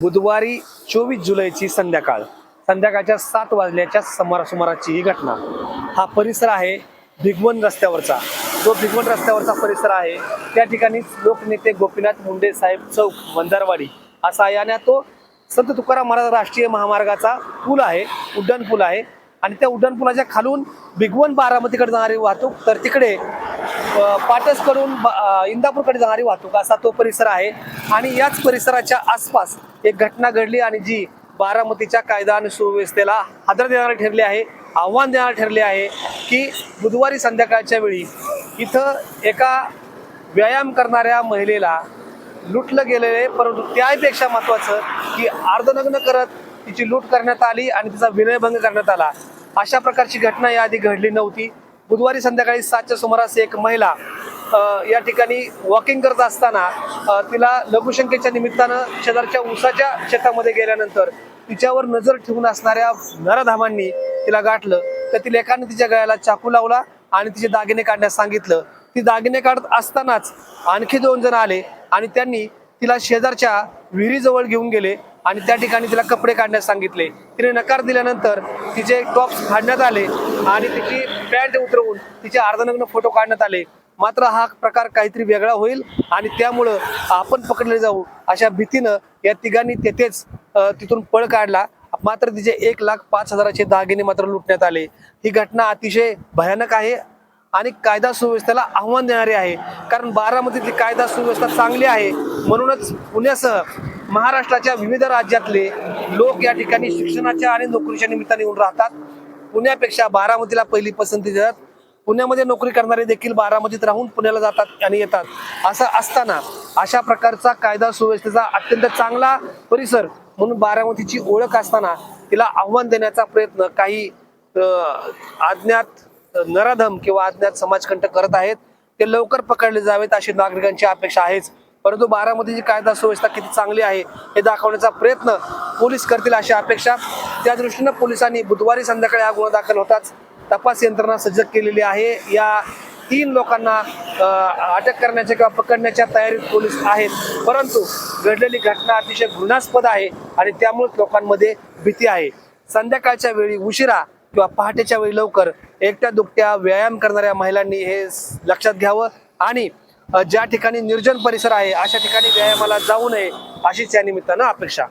बुधवारी चोवीस जुलैची संध्याकाळ. संध्याकाळच्या सात वाजल्याच्या समारासुमाराची ही घटना. हा परिसर आहे भिगवण रस्त्यावरचा. जो भिगवण रस्त्यावरचा परिसर आहे. त्या ठिकाणी लोकनेते गोपीनाथ मुंडे साहेब चौक मंदारवाडी असा याने तो संत तुकाराम महाराज राष्ट्रीय महामार्गाचा पूल आहे उड्डाण पूल आहे आणि त्या उड्डाण पुलाच्या खालून भिगवण बारामतीकडे जाणारी वाहतूक तर तिकडे पाटस पाटसकडून ब- इंदापूरकडे जाणारी वाहतूक असा तो परिसर आहे. आणि याच परिसराच्या आसपास एक घटना घडली आणि जी बारामतीच्या कायदा आणि सुव्यवस्थेला हादर देणारी ठरली आहे आव्हान देणारे ठरले आहे की बुधवारी संध्याकाळच्या वेळी इथं एका व्यायाम करणाऱ्या महिलेला लुटलं गेलेले परंतु त्यापेक्षा महत्वाचं की अर्धनग्न करत तिची लूट करण्यात आली आणि तिचा विनयभंग करण्यात आला. अशा प्रकारची घटना याआधी घडली नव्हती. बुधवारी संध्याकाळी सातच्या सुमारास एक महिला या ठिकाणी वॉकिंग करत असताना तिला लघुशंकेच्या निमित्तानं शेजारच्या उसाच्या शेतामध्ये गेल्यानंतर तिच्यावर नजर ठेवून असणाऱ्या नरधामांनी तिला गाठलं. तर तिला एकाने तिच्या गळ्याला चाकू लावला आणि तिचे दागिने काढण्यास सांगितलं. ती दागिने काढत असतानाच आणखी दोन जण आले आणि त्यांनी तिला शेजारच्या विहिरीजवळ घेऊन गेले आणि त्या ठिकाणी तिला कपडे काढण्यास सांगितले. तिने नकार दिल्यानंतर तिचे टॉप्स काढण्यात आले आणि तिची पॅन्ट उतरवून तिचे अर्धनग्न फोटो काढण्यात आले. मात्र हा प्रकार काहीतरी वेगळा होईल आणि त्यामुळं आपण पकडले जाऊ अशा भीतीनं या तिघांनी तेथेच तिथून पळ काढला. मात्र तिचे एक लाख पाच हजाराचे दागिने मात्र लुटण्यात आले. ही घटना अतिशय भयानक आहे आणि कायदा सुव्यवस्थेला आव्हान देणारी आहे. कारण बारामतीतली कायदा सुव्यवस्था चांगली आहे म्हणूनच पुण्यासह महाराष्ट्राच्या विविध राज्यातले लोक या ठिकाणी शिक्षणाच्या आणि नोकरीच्या निमित्ताने येऊन राहतात. पुण्यापेक्षा बारामतीला पहिली पसंती देतात. पुण्यामध्ये नोकरी करणारे देखील बारामतीत राहून पुण्याला जातात आणि येतात. असं असताना अशा प्रकारचा कायदा सुव्यवस्थेचा अत्यंत चांगला परिसर म्हणून बारामतीची ओळख असताना तिला आव्हान देण्याचा प्रयत्न काही अज्ञात नराधम किंवा अज्ञात समाजकंटक करत आहेत. ते लवकर पकडले जावेत अशी नागरिकांची अपेक्षा आहेच. परंतु बारामतीची कायदा सुव्यवस्था किती चांगली आहे हे दाखवण्याचा प्रयत्न पोलीस करतील अशी अपेक्षा. त्या दृष्टीनं पोलिसांनी बुधवारी संध्याकाळी हा गुन्हा दाखल होताच तपास यंत्रणा सज्ज केलेली आहे. या तीन लोकांना अटक करण्याच्या किंवा पकडण्याच्या तयारीत पोलीस आहेत. परंतु घडलेली घटना अतिशय घृणास्पद आहे आणि त्यामुळेच लोकांमध्ये भीती आहे. संध्याकाळच्या वेळी उशिरा किंवा पहाटेच्या वेळी लवकर एकट्या दुकट्या व्यायाम करणाऱ्या महिलांनी हे लक्षात घ्यावं आणि ज्या ठिकाणी निर्जन परिसर आहे अशा ठिकाणी व्यायामाला जाऊ नये अशीच या निमित्तानं अपेक्षा.